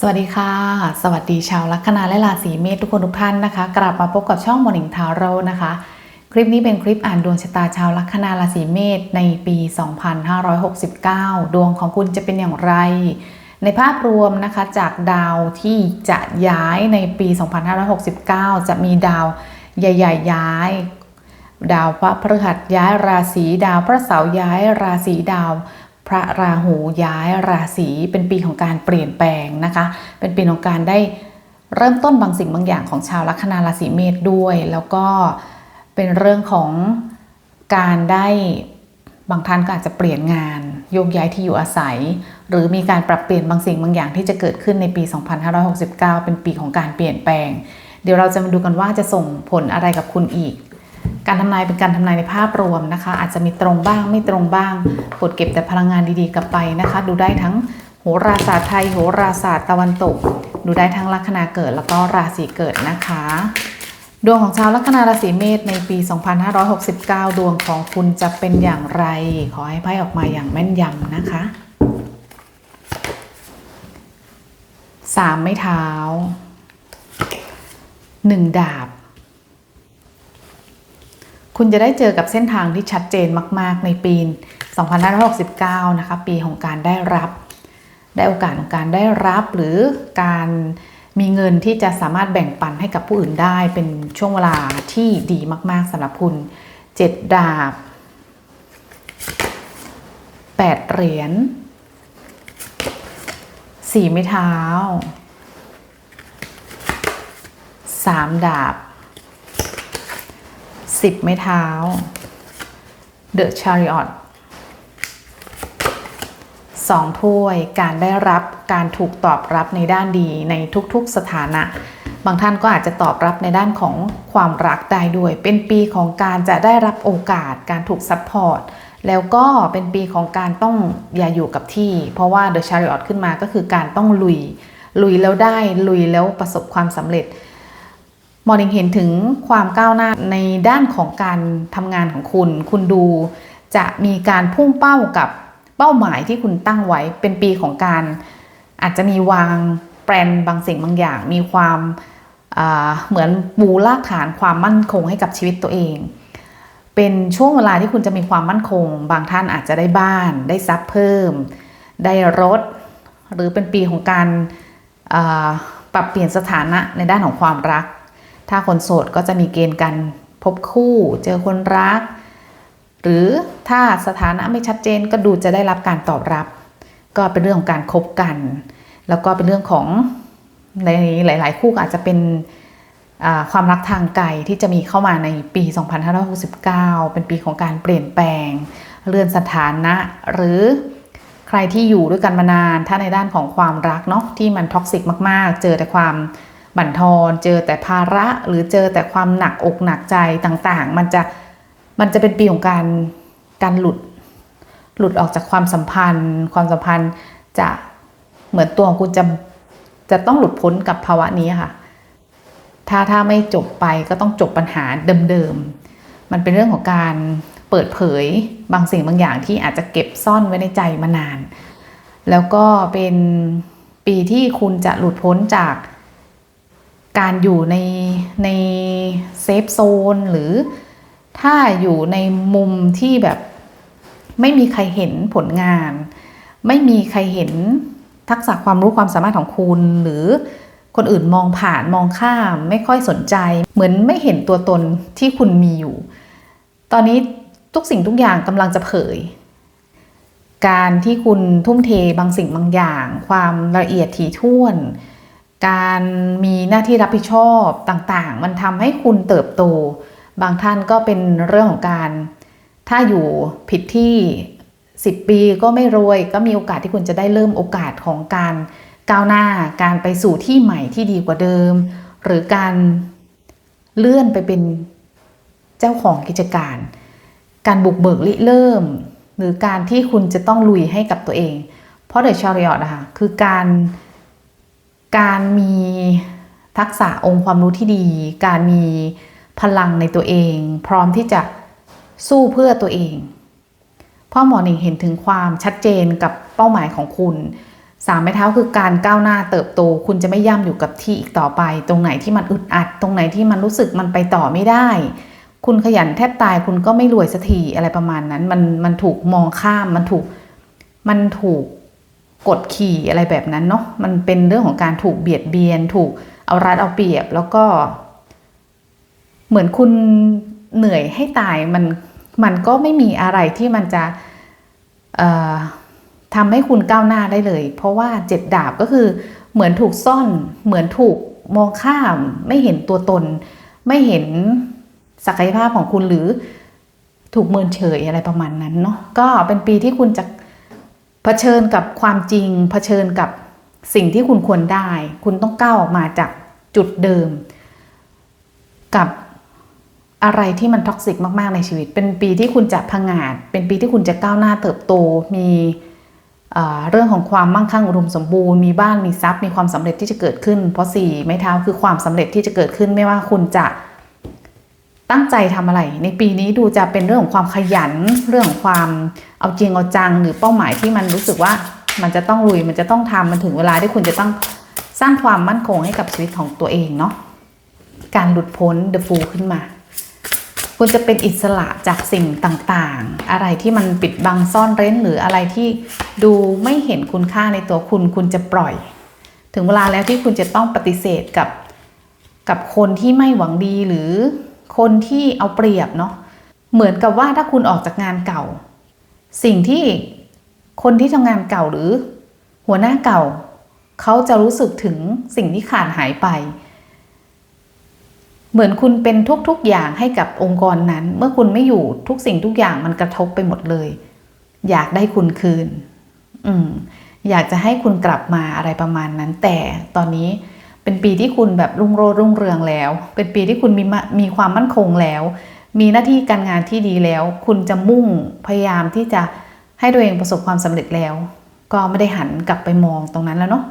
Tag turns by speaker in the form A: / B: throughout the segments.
A: สวัสดีค่ะ สวัสดีชาวลัคนาและราศีเมษทุกคนทุกท่านนะคะ กลับมาพบกับช่องมอนิงทาโร่นะคะ คลิปนี้เป็นคลิปอ่านดวงชะตาชาวลัคนาราศีเมษในปี 2569 ดวงของคุณจะเป็นอย่างไร ในภาพรวมนะคะจากดาวที่จะย้ายในปี 2569 จะมีดาวใหญ่ ๆ ย้าย ดาวพระพฤหัสย้ายราศีดาวพระเสาร์ย้ายราศีดาว พระราหูย้ายราศีเป็นปีของการเปลี่ยนแปลงนะคะ เป็นปีของการได้เริ่มต้นบางสิ่งบางอย่างของชาวลัคนาราศีเมษด้วย แล้วก็เป็นเรื่องของการได้บางท่านก็อาจจะเปลี่ยนงานโยกย้ายที่อยู่อาศัย หรือมีการปรับเปลี่ยนบางสิ่งบางอย่างที่จะเกิดขึ้นในปี 2569 เป็นปีของการเปลี่ยนแปลง เดี๋ยวเราจะมาดูกันว่าจะส่งผลอะไรกับคุณอีก การทำนายเป็นการทำนายในภาพรวมนะคะ อาจจะมีตรงบ้างไม่ตรงบ้างกดเก็บแต่พลังงานดีๆกลับไปนะคะ ดูได้ทั้งโหราศาสตร์ไทยโหราศาสตร์ตะวันตก ดูได้ทั้งลัคนาเกิดแล้วก็ราศีเกิดนะคะ ดวงของชาวลัคนาราศีเมษในปี 2569 ดวงของคุณจะเป็นอย่างไร ขอให้ไพ่ออกมาอย่างแม่นยำนะคะสามไม้เท้าหนึ่งดาบ คุณจะได้เจอกับเส้นทางที่ชัดเจนมาก ๆ ในปี 2569 นะคะ ปีของการได้รับ ได้โอกาสของการได้รับหรือการมีเงินที่จะสามารถแบ่งปันให้กับผู้อื่นได้ เป็นช่วงเวลาที่ดีมาก ๆสำหรับคุณ 7 ดาบ 8 เหรียญ4ไม้เท้า 3 ดาบ สิบไม้เท้า The Chariot สองถ้วยการได้รับการถูกตอบรับในด้านดีในทุกๆสถานะ บางท่านก็อาจจะตอบรับในด้านของความรักได้ด้วย เป็นปีของการจะได้รับโอกาสการถูกซัพพอร์ตแล้วก็เป็นปีของการต้องอย่าอยู่กับที่ เพราะว่า The Chariot ขึ้นมาก็คือการต้องลุย ลุยแล้วได้ลุยแล้วประสบความสำเร็จ มอนิงเห็นถึงความก้าวหน้าในด้านของการทำงานของคุณ คุณดูจะมีการพุ่งเป้ากับเป้าหมายที่คุณตั้งไว้เป็นปีของการ อาจจะมีวางแปลนบางสิ่งบางอย่าง มีความเหมือนปูรากฐานความมั่นคงให้กับชีวิตตัวเอง เป็นช่วงเวลาที่คุณจะมีความมั่นคง บางท่านอาจจะได้บ้าน ได้ทรัพย์เพิ่ม ได้รถ หรือเป็นปีของการปรับเปลี่ยนสถานะในด้านของความรัก ถ้าคนโสดก็จะมีเกณฑ์การพบคู่เจอคนรัก หรือถ้าสถานะไม่ชัดเจนก็ดูจะได้รับการตอบรับ ก็เป็นเรื่องของการคบกัน แล้วก็เป็นเรื่องของในหลาย ๆ คู่อาจจะเป็นความรักทางไกลที่จะมีเข้ามาในปี 2569 เป็นปีของการเปลี่ยนแปลง เลื่อนสถานะ หรือใครที่อยู่ด้วยกันมานาน ถ้าในด้านของความรักเนาะที่มันท็อกซิกมาก ๆ เจอแต่ความ บั่นทอนเจอแต่ภาระหรือเจอแต่ความหนักอกหนักใจต่างๆ มันจะมันจะเป็นปีของการการหลุด หลุดออกจากความสัมพันธ์ ความสัมพันธ์จะเหมือนตัวของคุณจะจะต้องหลุดพ้นกับภาวะนี้ค่ะ ถ้าถ้าไม่จบไปก็ต้องจบปัญหาเดิมๆ มันเป็นเรื่องของการเปิดเผยบางสิ่งบางอย่างที่อาจจะเก็บซ่อนไว้ในใจมานาน แล้วก็เป็นปีที่คุณจะหลุดพ้นจาก การอยู่ในในเซฟโซนหรือถ้าอยู่ในมุมที่แบบไม่มีใครเห็นผลงาน ไม่มีใครเห็นทักษะความรู้ความสามารถของคุณ หรือคนอื่นมองผ่านมองข้าม ไม่ค่อยสนใจ เหมือนไม่เห็นตัวตนที่คุณมีอยู่ ตอนนี้ทุกสิ่งทุกอย่างกำลังจะเผย การที่คุณทุ่มเทบางสิ่งบางอย่าง ความละเอียดถี่ถ้วน การมีหน้าที่รับผิดชอบต่างๆ มันทำให้คุณเติบโต บางท่านก็เป็นเรื่องของการ ถ้าอยู่ผิดที่ 10 ปีก็ไม่รวย ก็มีโอกาสที่คุณจะได้เริ่มโอกาสของการก้าวหน้า การไปสู่ที่ใหม่ที่ดีกว่าเดิม หรือการเลื่อนไปเป็นเจ้าของกิจการ การบุกเบิกริเริ่ม หรือการที่คุณจะต้องลุยให้กับตัวเอง เพราะเดอะชาริอตนะคะคือการ การมีทักษะองค์ความรู้ที่ดี การมีพลังในตัวเอง พร้อมที่จะสู้เพื่อตัวเอง พ่อหมอหนิงเห็นถึงความชัดเจนกับเป้าหมายของคุณสามไม้เท้าคือการก้าวหน้าเติบโต คุณจะไม่ย่ำอยู่กับที่อีกต่อไป ตรงไหนที่มันอึดอัด ตรงไหนที่มันรู้สึกมันไปต่อไม่ได้ คุณขยันแทบตายคุณก็ไม่รวยสักทีอะไรประมาณนั้น มันมันถูกมองข้ามมันถูกมันถูก กดขี่อะไรแบบนั้นเนาะมันเป็นเรื่องของการถูกเบียดเบียน ถูกเอารัดเอาเปรียบ แล้วก็ เหมือนคุณเหนื่อยให้ตายมันมันก็ไม่มีอะไรที่มันจะทำให้คุณก้าวหน้าได้เลย เพราะว่าเจ็ดดาบก็คือเหมือนถูกซ่อน เหมือนถูกมองข้าม ไม่เห็นตัวตน ไม่เห็นศักยภาพของคุณหรือถูกเมินเฉยอะไรประมาณนั้นเนาะก็เป็นปีที่คุณจะ เผชิญกับความจริง เผชิญกับสิ่งที่คุณควรได้ คุณต้องก้าวออกมาจากจุดเดิม กับอะไรที่มันท็อกซิกมาก ๆ ในชีวิต เป็นปีที่คุณจะพังอาจ เป็นปีที่คุณจะก้าวหน้าเติบโต มีเรื่องของความมั่งคั่งอุดมสมบูรณ์ มีบ้าน มีทรัพย์ มีความสำเร็จที่จะเกิดขึ้น เพราะสี่ไม้เท้าคือความสำเร็จที่จะเกิดขึ้น ไม่ว่าคุณจะ ตั้งใจทำอะไร ในปีนี้ดูจะเป็นเรื่องของความขยัน เรื่องของความเอาจริงเอาจัง หรือเป้าหมายที่มันรู้สึกว่ามันจะต้องลุยมันจะต้องทำมันถึงเวลาที่คุณจะต้องสร้างความมั่นคงให้กับชีวิตของตัวเองเนาะการหลุดพ้น The Fool ขึ้นมาคุณจะเป็นอิสระจากสิ่งต่างๆ อะไรที่มันปิดบังซ่อนเร้นหรืออะไรที่ดูไม่เห็นคุณค่าในตัวคุณ คุณจะปล่อย ถึงเวลาแล้วที่คุณจะต้องปฏิเสธกับ กับคนที่ไม่หวังดีหรือ คนที่เอาเปรียบเนาะเหมือนกับว่าถ้าคุณออกจากงานเก่า สิ่งที่คนที่ทำงานเก่าหรือ หัวหน้าเก่า เขาจะรู้สึกถึงสิ่งที่ขาดหายไป เหมือนคุณเป็นทุกๆอย่างให้กับองค์กรนั้น เมื่อคุณไม่อยู่ทุกสิ่งทุกอย่างมันกระทบไปหมดเลย อยากได้คุณคืน อืมอยากจะให้คุณกลับมาอะไรประมาณนั้น แต่ตอนนี้ เป็นปีที่คุณแบบรุ่งโรจน์รุ่งเรืองแล้ว เป็นปีที่คุณมีมะมีความมั่นคงแล้ว มีหน้าที่การงานที่ดีแล้ว คุณจะมุ่งพยายามที่จะให้ตัวเองประสบความสำเร็จแล้ว ก็ไม่ได้หันกลับไปมองตรงนั้นแล้วเนาะ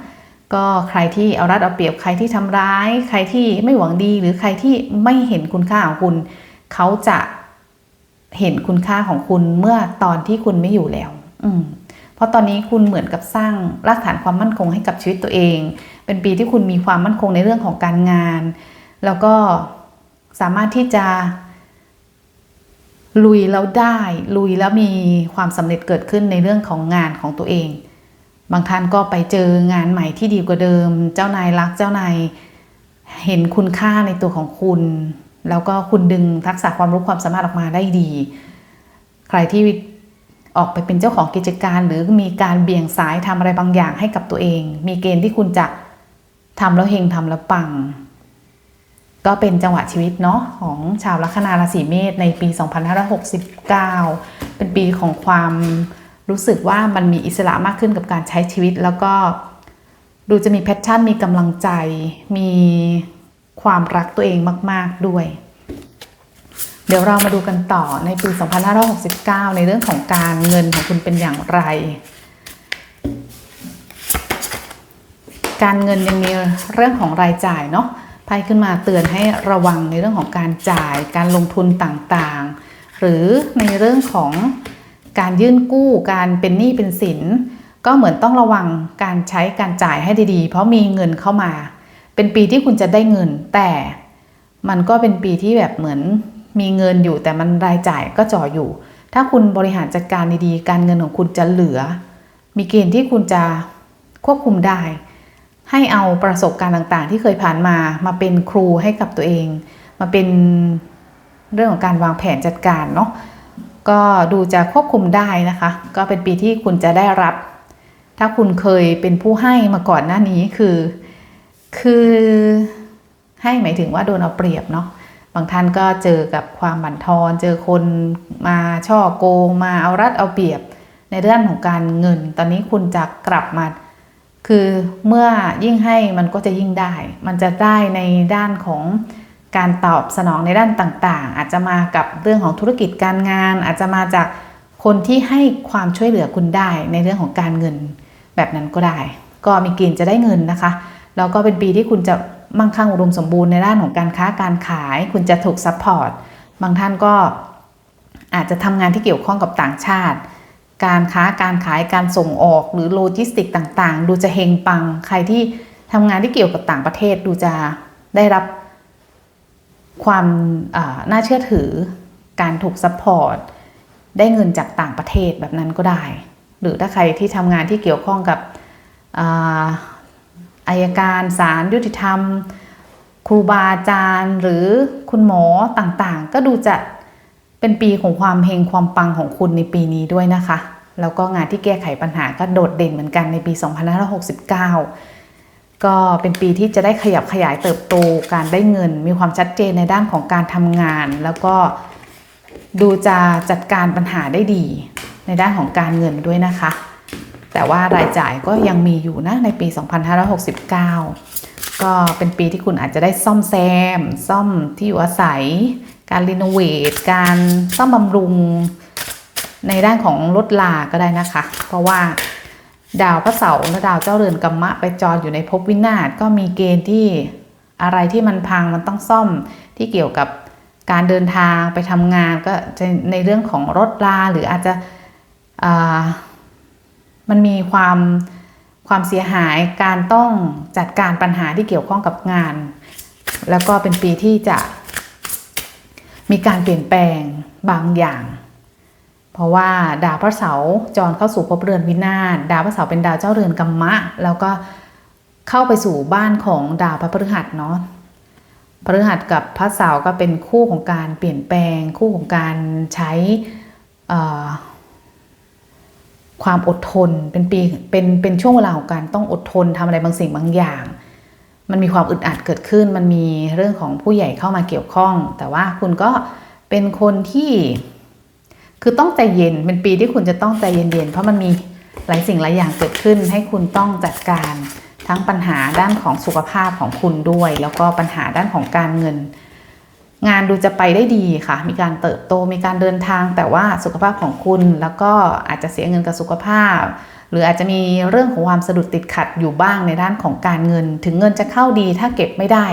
A: ก็ใครที่เอารัดเอาเปรียบใครที่ทำร้าย ใครที่ไม่หวังดีหรือใครที่ไม่เห็นคุณค่าของคุณ เขาจะเห็นคุณค่าของคุณเมื่อตอนที่คุณไม่อยู่แล้ว อืมเพราะตอนนี้คุณเหมือนกับสร้างรากฐานความมั่นคงให้กับชีวิตตัวเอง เป็นปีที่คุณมีความมั่นคงในเรื่องของการงาน แล้วก็สามารถที่จะลุยแล้วได้ ลุยแล้วมีความสำเร็จเกิดขึ้นในเรื่องของงานของตัวเอง บางท่านก็ไปเจองานใหม่ที่ดีกว่าเดิม เจ้านายรักเจ้านายเห็นคุณค่าในตัวของคุณ แล้วก็คุณดึงทักษะความรู้ความสามารถออกมาได้ดี ใครที่ออกไปเป็นเจ้าของกิจการ หรือมีการเบี่ยงซ้ายทำอะไรบางอย่างให้กับตัวเอง มีเกณฑ์ที่คุณจะ ทำแล้วเฮงทำแล้วปัง ก็เป็นจังหวะชีวิตเนาะของชาวลัคนาราศีเมษในปี 2569 เป็นปีของความรู้สึกว่ามันมีอิสระมากขึ้นกับการใช้ชีวิต แล้วก็ดูจะมีแพชชั่นมีกำลังใจ มีความรักตัวเองมาก ๆด้วย เดี๋ยวเรามาดูกันต่อในปี 2569 ในเรื่องของการเงินของคุณเป็นอย่างไร การเงินยังมีเรื่องของรายจ่ายเนาะไพ่ขึ้นมาเตือนให้ระวังในเรื่องของการจ่าย การลงทุนต่างๆ หรือในเรื่องของการยื่นกู้ การเป็นหนี้เป็นสิน ก็เหมือนต้องระวังการใช้การจ่ายให้ดีๆ เพราะมีเงินเข้ามา เป็นปีที่คุณจะได้เงิน แต่มันก็เป็นปีที่แบบเหมือนมีเงินอยู่แต่มันรายจ่ายก็จ่ออยู่ ถ้าคุณบริหารจัดการดีๆ การเงินของคุณจะเหลือ มีเกณฑ์ที่คุณจะควบคุมได้ ให้เอาประสบการณ์ต่างๆ ที่เคยผ่านมามาเป็นครูให้กับตัวเอง มาเป็นเรื่องของการวางแผนจัดการเนาะก็ดูจะควบคุมได้นะคะ ก็เป็นปีที่คุณจะได้รับ ถ้าคุณเคยเป็นผู้ให้มาก่อนหน้านี้คือ คือให้หมายถึงว่าโดนเอาเปรียบเนาะบางท่านก็เจอกับความบั่นทอน เจอคนมาช่อโกงมาเอารัดเอาเปรียบ ในเรื่องของการเงิน ตอนนี้คุณจะกลับมา คือเมื่อยิ่งให้มันก็จะยิ่งได้ มันจะได้ในด้านของการตอบสนองในด้านต่างๆ อาจจะมากับเรื่องของธุรกิจการงาน อาจจะมาจากคนที่ให้ความช่วยเหลือคุณได้ในเรื่องของการเงินแบบนั้นก็ได้ ก็มีเกณฑ์จะได้เงินนะคะ แล้วก็เป็นปีที่คุณจะมั่งคั่งอุดมสมบูรณ์ในด้านของการค้าการขาย คุณจะถูกซัพพอร์ต บางท่านก็อาจจะทำงานที่เกี่ยวข้องกับต่างชาติ การค้าการขายการส่งออกหรือโลจิสติกต่างๆ ดูจะเฮงปังใครที่ทำงานที่เกี่ยวกับต่างประเทศดูจะได้รับความน่าเชื่อถือ การถูกซัพพอร์ตได้เงินจากต่างประเทศแบบนั้นก็ได้ หรือถ้าใครที่ทำงานที่เกี่ยวข้องกับอายการศาลยุติธรรม ครูบาอาจารย์ หรือคุณหมอต่างๆ ก็ดูจะ เป็นปีของความเฮงความปังของคุณในปีนี้ด้วยนะคะ แล้วก็งานที่แก้ไขปัญหาก็โดดเด่นเหมือนกันในปี 2569 ก็เป็นปีที่จะได้ขยับขยายเติบโตการได้เงิน มีความชัดเจนในด้านของการทำงาน แล้วก็ดูจะจัดการปัญหาได้ดี ในด้านของการเงินด้วยนะคะ แต่ว่ารายจ่ายก็ยังมีอยู่นะในปี 2569 ก็เป็นปีที่คุณอาจจะได้ซ่อมแซม ซ่อมที่อยู่อาศัย การรีโนเวทการซ่อมบำรุงในด้านของรถลาก็ได้นะคะ เพราะว่าดาวพระเสาร์และดาวเจ้าเรือนกัมมะไปจรอยู่ในภพวินาศก็มีเกณฑ์ที่อะไรที่มันพังมันต้องซ่อมที่เกี่ยวกับการเดินทางไปทำงานก็จะในเรื่องของรถลาหรืออาจจะมันมีความความเสียหายการต้องจัดการปัญหาที่เกี่ยวข้องกับงาน แล้วก็เป็นปีที่จะ มีการเปลี่ยนแปลงบางอย่าง เพราะว่าดาวพระเสาร์จรเข้าสู่ภพเรือนวินาศดาวพระเสาร์เป็นดาวเจ้าเรือนกัมมะ แล้วก็เข้าไปสู่บ้านของดาวพระพฤหัสเนาะพฤหัสกับพระเสาร์ก็เป็นคู่ของการเปลี่ยนแปลง คู่ของการใช้ความอดทนเป็นปีเป็นเป็นช่วงเวลาของการต้องอดทนทำอะไรบางสิ่งบางอย่าง มันมีความอึดอัดเกิดขึ้น มันมีเรื่องของผู้ใหญ่เข้ามาเกี่ยวข้อง แต่ว่าคุณก็เป็นคนที่ คือต้องใจเย็น เป็นปีที่คุณจะต้องใจเย็นๆ เพราะมันมีหลายสิ่งหลายอย่างเกิดขึ้น ให้คุณต้องจัดการทั้งปัญหาด้านของสุขภาพของคุณด้วย แล้วก็ปัญหาด้านของการเงิน งานดูจะไปได้ดีค่ะ มีการเติบโต มีการเดินทาง แต่ว่าสุขภาพของคุณ แล้วก็อาจจะเสียเงินกับสุขภาพ รืออาจจะมีเรื่องของความสะดุดติดขัดอยู่บ้างในด้านของการเงิน ถึงเงินจะเข้าดีถ้าเก็บไม่ได้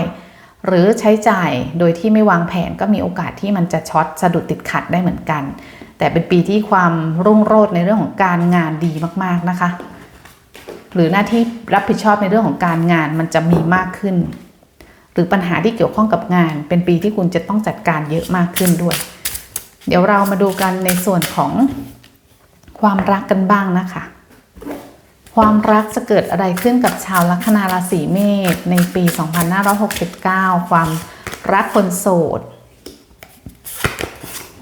A: หรือใช้จ่ายโดยที่ไม่วางแผนก็มีโอกาสที่มันจะช็อตสะดุดติดขัดได้เหมือนกัน แต่เป็นปีที่ความรุ่งโรจน์ในเรื่องของการงานดีมากๆนะคะ หรือหน้าที่รับผิดชอบในเรื่องของการงานมันจะมีมากขึ้น หรือปัญหาที่เกี่ยวข้องกับงาน เป็นปีที่คุณจะต้องจัดการเยอะมากขึ้นด้วย เดี๋ยวเรามาดูกันในส่วนของความรักกันบ้างนะคะ ความรักจะเกิดอะไรขึ้นกับชาวลัคนาราศีเมษในปี 2569 ความรักคนโสด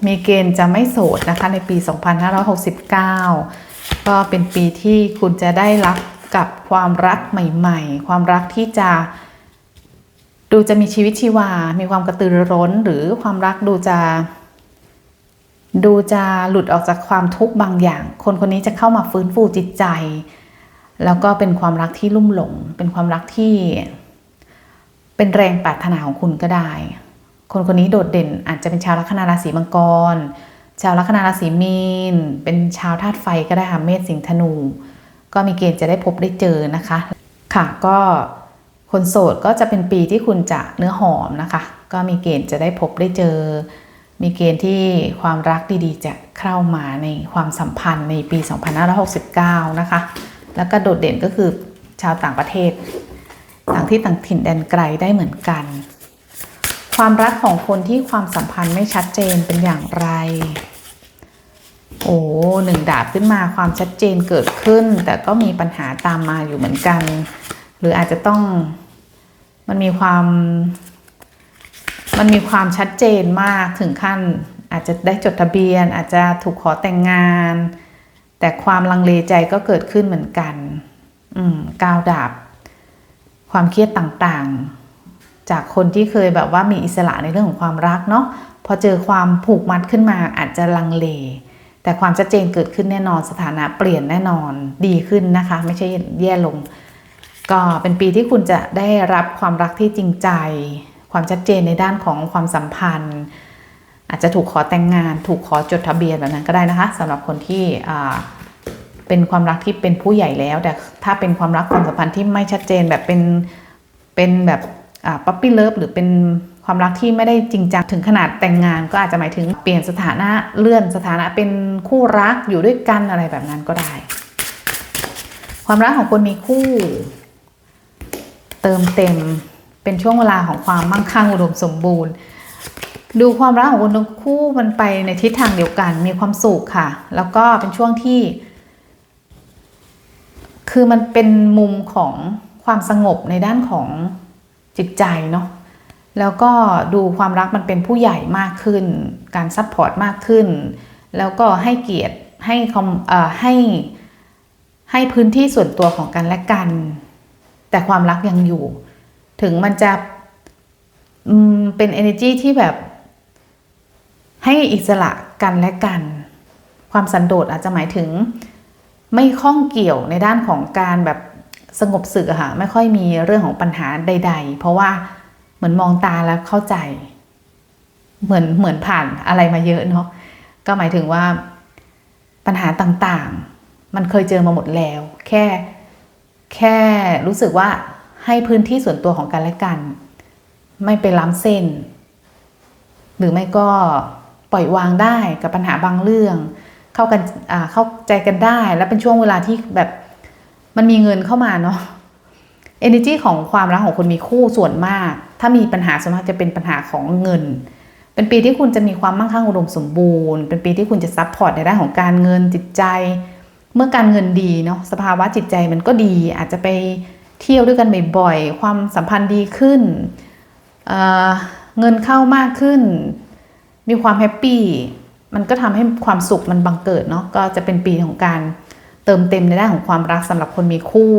A: มีเกณฑ์จะไม่โสดนะคะในปี 2569 ก็เป็นปีที่คุณจะได้รับกับความรักใหม่ ๆ ความรักที่จะดูจะมีชีวิตชีวา มีความกระตือรือร้น หรือความรักดูจะ ดูจะหลุดออกจากความทุกข์บางอย่าง คนคนนี้จะเข้ามาฟื้นฟูจิตใจ แล้วก็เป็นความรักที่ลุ่มหลง เป็นความรักที่ เป็นแรงปรารถนาของคุณก็ได้ คนคนนี้โดดเด่นอาจจะเป็นชาวลัคนาราศีมังกร ชาวลัคนาราศีมีน เป็นชาวธาตุไฟก็ได้ค่ะเมษสิงห์ธนู ก็มีเกณฑ์จะได้พบได้เจอนะคะ ค่ะก็คนโสดก็จะเป็นปีที่คุณจะเนื้อหอมนะคะ ก็มีเกณฑ์จะได้พบได้เจอ มีเกณฑ์ที่ความรักดีๆ จะเข้ามาในความสัมพันธ์ในปี 2569 นะคะ แล้วก็โดดเด่นก็คือชาวต่างประเทศ ต่างที่ต่างถิ่นแดนไกลได้เหมือนกัน ความรักของคนที่ความสัมพันธ์ไม่ชัดเจนเป็นอย่างไร โอ้หนึ่งดาบขึ้นมาความชัดเจนเกิดขึ้น แต่ก็มีปัญหาตามมาอยู่เหมือนกัน หรืออาจจะต้องมันมีความมันมีความชัดเจนมากถึงขั้นอาจจะได้จดทะเบียน อาจจะถูกขอแต่งงาน แต่ความลังเลใจก็เกิดขึ้นเหมือนกันอืมก้าวดาบ ความเครียดต่างๆ จากคนที่เคยแบบว่ามีอิสระในเรื่องของความรักเนาะพอเจอความผูกมัดขึ้นมาอาจจะลังเล แต่ความชัดเจนเกิดขึ้นแน่นอนสถานะเปลี่ยนแน่นอนดีขึ้นนะคะ ไม่ใช่แย่ลง ก็เป็นปีที่คุณจะได้รับความรักที่จริงใจ ความชัดเจนในด้านของความสัมพันธ์ อาจจะถูกขอแต่งงาน ถูกขอจดทะเบียนแบบนั้นก็ได้นะคะสำหรับคนที่เป็นความรักที่เป็นผู้ใหญ่แล้ว แต่ถ้าเป็นความรักความสัมพันธ์ที่ไม่ชัดเจนแบบเป็นเป็นแบบปั๊ปปี้เลิฟหรือเป็นความรักที่ไม่ได้จริงจังถึงขนาดแต่งงาน ก็อาจจะหมายถึงเปลี่ยนสถานะเลื่อนสถานะเป็นคู่รักอยู่ด้วยกันอะไรแบบนั้นก็ได้ ความรักของคนมีคู่ เติมเต็มเป็นช่วงเวลาของความมั่งคั่งอุดมสมบูรณ์ ดูความรักของคนทั้งคู่มันไปในทิศทางเดียวกัน มีความสุขค่ะ แล้วก็เป็นช่วงที่ คือมันเป็นมุมของความสงบในด้านของจิตใจเนาะแล้วก็ดูความรักมันเป็นผู้ใหญ่มากขึ้น การซัพพอร์ตมากขึ้น แล้วก็ให้เกียรติให้คอมเอ่อให้ให้พื้นที่ส่วนตัวของกันและกัน แต่ความรักยังอยู่ ถึงมันจะเป็น energy ที่แบบ ให้อิสระกันและกัน ความสันโดษอาจจะหมายถึง ไม่ข้องเกี่ยวในด้านของการแบบสงบสึกอค่ะไม่ค่อยมีเรื่องของปัญหาใด ๆ เพราะว่าเหมือนมองตาแล้วเข้าใจ เหมือนเหมือนผ่านอะไรมาเยอะเนาะก็หมายถึงว่าปัญหาต่างๆ มันเคยเจอมาหมดแล้ว แค่แค่รู้สึกว่าให้พื้นที่ส่วนตัวของกันและกัน ไม่ไปล้ำเส้น หรือไม่ก็ ปล่อยวางได้กับปัญหาบางเรื่อง เข้ากันเข้าใจกันได้ และเป็นช่วงเวลาที่แบบมันมีเงินเข้ามาเนาะ energy ของความรักของคนมีคู่ส่วนมาก ถ้ามีปัญหาส่วนมากจะเป็นปัญหาของเงิน เป็นปีที่คุณจะมีความมั่งคั่งอุดมสมบูรณ์ เป็นปีที่คุณจะซัพพอร์ตในด้านของการเงินจิตใจ เมื่อการเงินดีเนาะสภาวะจิตใจมันก็ดี อาจจะไปเที่ยวด้วยกันบ่อยๆ ความสัมพันธ์ดีขึ้นเเงินเข้ามากขึ้น มีความแฮปปี้มันก็ทำให้ความสุขมันบังเกิดเนาะก็จะเป็นปีของการเติมเต็มในด้านของความรักสำหรับคนมีคู่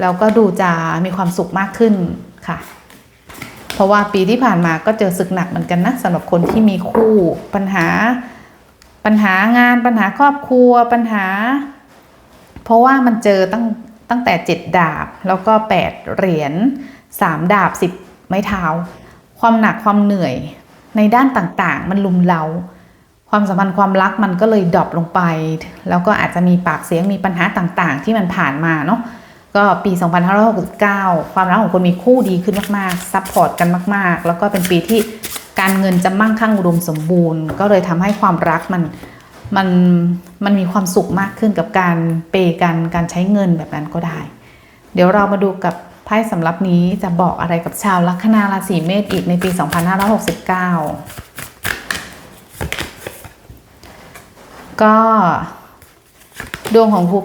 A: แล้วก็ดูจะมีความสุขมากขึ้นค่ะ เพราะว่าปีที่ผ่านมาก็เจอศึกหนักเหมือนกันนะสำหรับคนที่มีคู่ปัญหาปัญหางานปัญหาครอบครัวปัญหา เพราะว่ามันเจอตั้งตั้งแต่เจ็ดดาบ แล้วก็แปดเหรียญสามดาบสิบไม้เท้า ความหนักความเหนื่อย ในด้านต่างๆ มันลุมเลาความสัมพันธ์ความรักมันก็เลยดรอปลงไป แล้วก็อาจจะมีปากเสียงมีปัญหาต่างๆ ที่มันผ่านมาเนาะก็ปี 2569 ความรักของคนมีคู่ดีขึ้นมากๆซัพพอร์ตกันมาก ๆ แล้วก็เป็นปีที่การเงินจะมั่งคั่งอุดมสมบูรณ์ ก็เลยทำให้ความรักมันมันมันมีความสุขมากขึ้นกับการเปกันการใช้เงินแบบนั้นก็ได้ เดี๋ยวเรามาดูกับ พ่สำหรับนี้จะบอกอะไรกับชาวลัคนาราศีเมษอีกในปี 2569 ก็ดวงของคุณ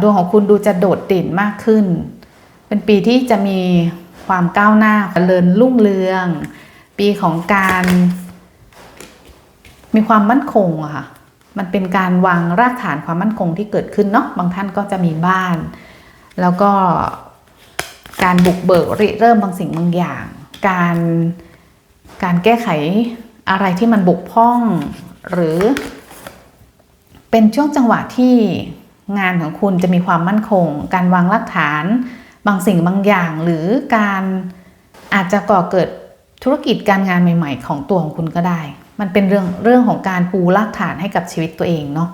A: ดวงของคุณดูจะโดดเด่นมากขึ้น เป็นปีที่จะมีความก้าวหน้าเจริญรุ่งเรือง ปีของการ มีความมั่นคงอะค่ะ มันเป็นการวางรากฐานความมั่นคงที่เกิดขึ้นเนาะ บางท่านก็จะมีบ้าน แล้วก็ การบุกเบิกริเริ่มบางสิ่งบางอย่าง การการแก้ไขอะไรที่มันบกพร่อง หรือ เป็นช่วงจังหวะที่งานของคุณจะมีความมั่นคง การวางรากฐาน บางสิ่งบางอย่าง หรือการอาจจะก่อเกิดธุรกิจการงานใหม่ ๆ ของตัวของคุณก็ได้ มันเป็นเรื่องเรื่องของการปูรากฐานให้กับชีวิตตัวเองเนาะ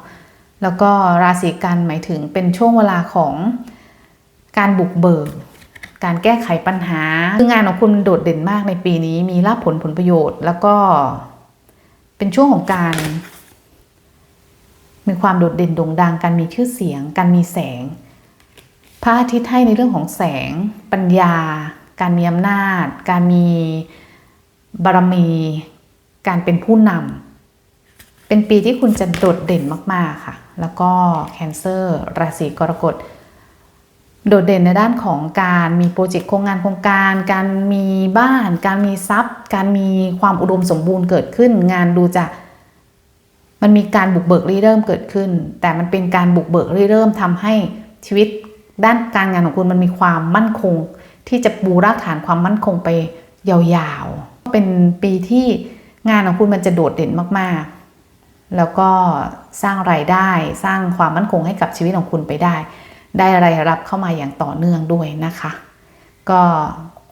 A: แล้วก็ราศีกันหมายถึงเป็นช่วงเวลาของการบุกเบิก การแก้ไขปัญหาคืองานของคุณโดดเด่นมากในปีนี้ มีลาภผลผลประโยชน์ แล้วก็เป็นช่วงของการ มีความโดดเด่นโด่งดัง การมีชื่อเสียง การมีแสงพระอาทิตย์ให้ในเรื่องของแสง ปัญญา การมีอำนาจ การมีบารมี การเป็นผู้นำเป็นปีที่คุณจะโดดเด่นมาก ๆ ค่ะ แล้วก็แคนเซอร์ราศีกรกฎ โดดเด่นในด้านของการมีโปรเจกต์โครงงานโครงการ การมีบ้าน การมีทรัพย์ การมีความอุดมสมบูรณ์เกิดขึ้น งานดูจะมันมีการบุกเบิกริเริ่มเกิดขึ้น แต่มันเป็นการบุกเบิกริเริ่มทำให้ชีวิตด้านการงานของคุณมันมีความมั่นคง ที่จะปูรากฐานความมั่นคงไปยาวๆ เป็นปีที่งานของคุณมันจะโดดเด่นมากๆ แล้วก็สร้างรายได้สร้างความมั่นคงให้กับชีวิตของคุณไปได้ ได้รายรับเข้ามาอย่างต่อเนื่องด้วยนะคะ ก็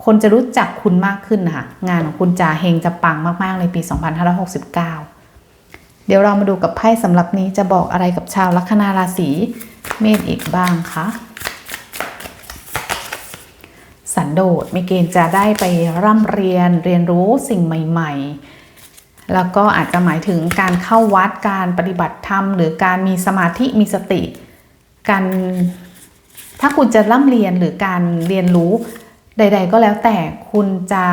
A: คนจะรู้จักคุณมากขึ้นนะคะงานของคุณจะเฮงจะปังมากๆในปี 2569 เดี๋ยวเรามาดูกับไพ่สำหรับนี้จะบอกอะไรกับชาวลัคนาราศีเมษอีกบ้างคะสันโดษมีเกณฑ์จะได้ไปร่ำเรียนเรียนรู้สิ่งใหม่ ๆ แล้วก็อาจจะหมายถึงการเข้าวัดการปฏิบัติธรรม หรือการมีสมาธิมีสติ การ ถ้าคุณจะร่ำเรียนหรือการเรียนรู้ใด ๆ ก็แล้วแต่คุณจะ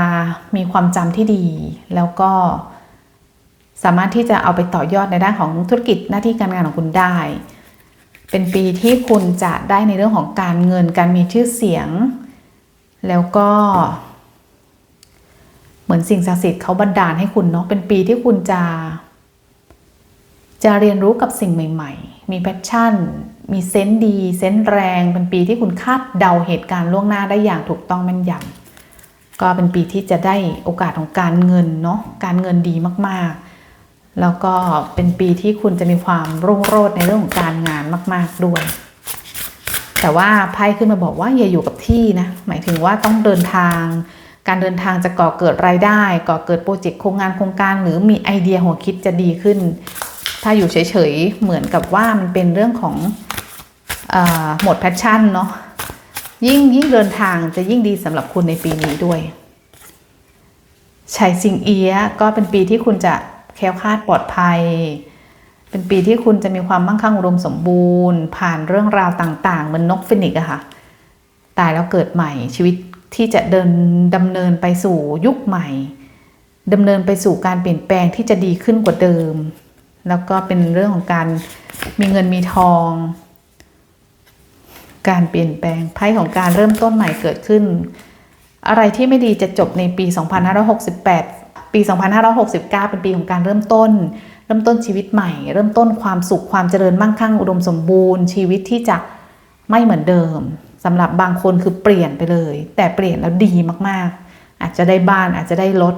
A: มีความจำที่ดี แล้วก็สามารถที่จะเอาไปต่อยอดในด้านของธุรกิจหน้าที่การงานของคุณได้ เป็นปีที่คุณจะได้ในเรื่องของการเงินการมีชื่อเสียง แล้วก็ เหมือนสิ่งศักดิ์สิทธิ์เขาบันดาลให้คุณเนาะเป็นปีที่คุณจะ จะเรียนรู้กับสิ่งใหม่ ๆ มีแพชชั่น มีเซนส์ดีเซนส์แรงเป็นปีที่คุณคาดเดาเหตุการณ์ล่วงหน้าได้อย่างถูกต้องแม่นยำก็เป็นปีที่จะได้โอกาสของการเงินเนาะการเงินดีมากๆ แล้วก็เป็นปีที่คุณจะมีความรุ่งโรจน์ในเรื่องของการงานมาก ๆด้วยแต่ว่าไพ่ขึ้นมาบอกว่าอย่าอยู่กับที่นะ หมายถึงว่าต้องเดินทาง การเดินทางจะก่อเกิดรายได้ ก่อเกิดโปรเจกต์โครงงานโครงการ หรือมีไอเดียหัวคิดจะดีขึ้น ถ้าอยู่เฉยๆ เหมือนกับว่ามันเป็นเรื่องของ หมดแพชชั่นเนาะยิ่งยิ่งเดินทางจะยิ่งดีสำหรับคุณในปีนี้ด้วยชัยซิงเอียก็เป็นปีที่คุณจะแคล้วคลาดปลอดภัย เป็นปีที่คุณจะมีความมั่งคั่งอุดมสมบูรณ์ ผ่านเรื่องราวต่างๆ เหมือนนกฟินิกอะค่ะ ตายแล้วเกิดใหม่ชีวิตที่จะเดินดำเนินไปสู่ยุคใหม่ดำเนินไปสู่การเปลี่ยนแปลงที่จะดีขึ้นกว่าเดิม แล้วก็เป็นเรื่องของการมีเงินมีทอง การเปลี่ยนแปลงไพ่ของการเริ่มต้นใหม่เกิดขึ้น อะไรที่ไม่ดีจะจบในปี 2568 ปี 2569 เป็นปีของการเริ่มต้น เริ่มต้นชีวิตใหม่ เริ่มต้นความสุขความเจริญมั่งคั่งอุดมสมบูรณ์ ชีวิตที่จะไม่เหมือนเดิมสำหรับบางคนคือเปลี่ยนไปเลย แต่เปลี่ยนแล้วดีมากๆ อาจจะได้บ้านอาจจะได้รถ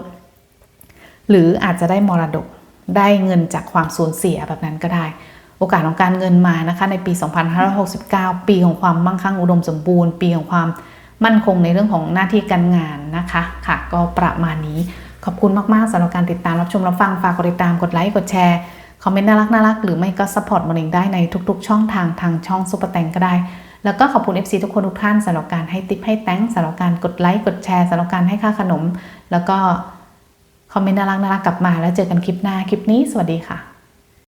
A: หรืออาจจะได้มรดกได้เงินจากความสูญเสียแบบนั้นก็ได้ โอกาสของการเงินมานะคะในปี 2569 ปีของความมั่งคั่งอุดมสมบูรณ์ ปีของความมั่นคงในเรื่องของหน้าที่การงานนะคะค่ะ ก็ประมาณนี้ขอบคุณมากๆสำหรับการติดตามรับชมรับฟังฝากกดติดตามกดไลค์กดแชร์คอมเมนต์น่ารักน่ารักหรือไม่ก็ซัพพอร์ตมันเองได้ในทุกๆ ช่องทางทางช่องซุปเปอร์แตงก็ได้ แล้วก็ขอบคุณ FC ทุกคนทุกท่านสำหรับการให้ติปให้แตงสำหรับการกดไลค์กดแชร์สำหรับการให้ค่าขนม แล้วก็คอมเมนต์น่ารักน่ารักกลับมาแล้วเจอกันคลิปหน้าคลิปนี้สวัสดีค่ะ